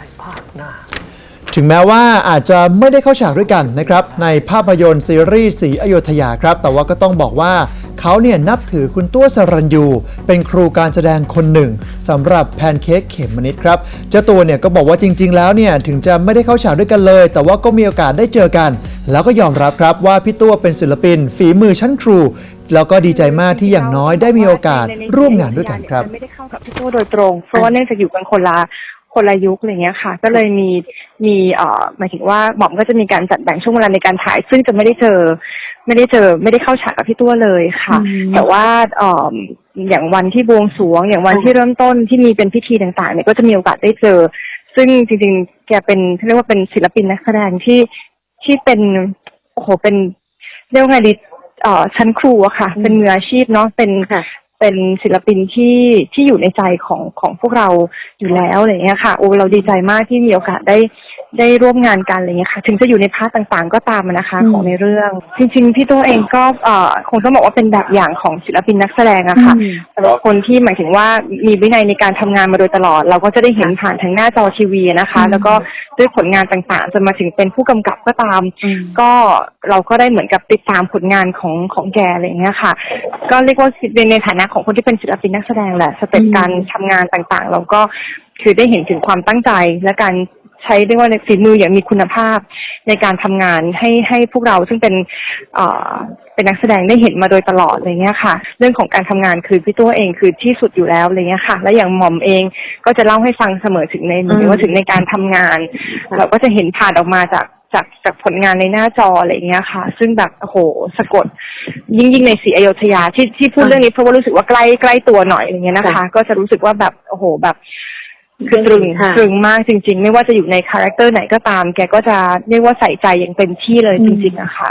ายภาคหน้า ถึงแม้ว่าอาจจะไม่ได้เข้าฉากด้วยกันนะครับ ในภาพยนตร์ซีรีส์สีอโยธยาครับ แต่ว่าก็ต้องบอกว่าเขาเนี่ยนับถือคุณตัวสรัญยู เป็นครูการแสดงคนหนึ่งสำหรับแพนเค้กเขมมนิดครับ เจ้าตัวเนี่ยก็บอกว่าจริง ๆ แล้วเนี่ยถึงจะไม่ได้เข้าฉากด้วยกันเลย แต่ว่าก็มีโอกาสได้เจอกัน แล้วก็ยอมรับครับว่าพี่ตัวเป็นศิลปิน ฝีมือชั้นครู แล้วก็ดีใจมากที่อย่างน้อยได้มีโอกาสร่วมงานด้วยกันครับ ไม่ได้เข้ากับพี่ตัวโดยตรง เพราะว่าเนื่องจากอยู่กันคนละ คนละยุคอะไรเงี้ยค่ะ ก็เลยมีมีเอ่อหมายถึงว่าหม่อมก็จะมีการจัดแบ่งช่วงเวลาในการถ่าย ซึ่งจะไม่ได้เจอ ไม่ได้เจอ ไม่ได้เข้าฉากกับพี่ตัวเลยค่ะ แต่ว่าเอ่ออย่างวันที่บวงสรวง อย่างวันที่เริ่มต้นที่มีเป็นพิธีต่างๆเนี่ยก็จะมีโอกาสได้เจอ ซึ่งจริงๆแกเป็นเรียกว่าเป็นศิลปินนักแสดงที่ที่เป็นโอ้โหเป็นเรียกว่าไงดีเอ่อชั้นครูอะค่ะ เป็นมืออาชีพเนาะเป็นค่ะ เป็นศิลปินที่ที่อยู่ในใจของของพวกเราอยู่แล้วอะไรเงี้ยค่ะโอ้เราดีใจมากที่มีโอกาสได้ ได้ร่วมงานกันอะไรเงี้ยค่ะ ถึงจะอยู่ในพาร์ทต่างๆ ก็ตามอะนะคะอืม ของในเรื่อง จริงๆพี่ตัวเองก็เอ่อคงต้องบอกว่าเป็นแบบอย่างของศิลปินนักแสดงอะค่ะ อืม สำหรับคนที่หมายถึงว่ามีวินัยในการทำงานมาโดยตลอด เราก็จะได้เห็นผ่านทางหน้าจอทีวีนะคะ อืม แล้วก็ด้วยผลงานต่างๆ จนมาถึงเป็นผู้กำกับก็ตาม อืม ก็เราก็ได้เหมือนกับติดตามผลงานของของแกอะไรอย่างเงี้ยค่ะ ก็เรียกว่าในในฐานะของคนที่เป็นศิลปินนักแสดงแหละสเต็ปอืม การทำงานต่างๆ เราก็คือได้เห็นถึงความตั้งใจและการ ใช้เรียกว่าในฝีมืออย่างมีคุณภาพในการทำงานให้ให้พวกเราซึ่งเป็นเอ่อเป็นนักแสดงได้เห็นมาโดยตลอดอะไรเงี้ยค่ะ เรื่องของการทำงานคือพี่ตัวเองคือที่สุดอยู่แล้วอะไรเงี้ยค่ะ และอย่างหม่อมเองก็จะเล่าให้ฟังเสมอถึงในหมายถึงว่าถึงในการทำงาน เราก็จะเห็นผ่านออกมาจากจากจากผลงานในหน้าจออะไรอย่างเงี้ยค่ะ ซึ่งแบบโอ้โหสะกด ยิ่งยิ่งในสีอโยธยาที่ที่พูดเรื่องนี้เพราะว่ารู้สึกว่าใกล้ใกล้ตัวหน่อยอย่างเงี้ยนะคะค่ะก็จะรู้สึกว่าแบบโอ้โหแบบ คือตรึงค่ะตรึงมากจริง ๆ ไม่ว่าจะอยู่ในคาแรคเตอร์ไหนก็ตาม แกก็จะเรียกว่าใส่ใจอย่างเต็มที่เลยจริงๆอะค่ะ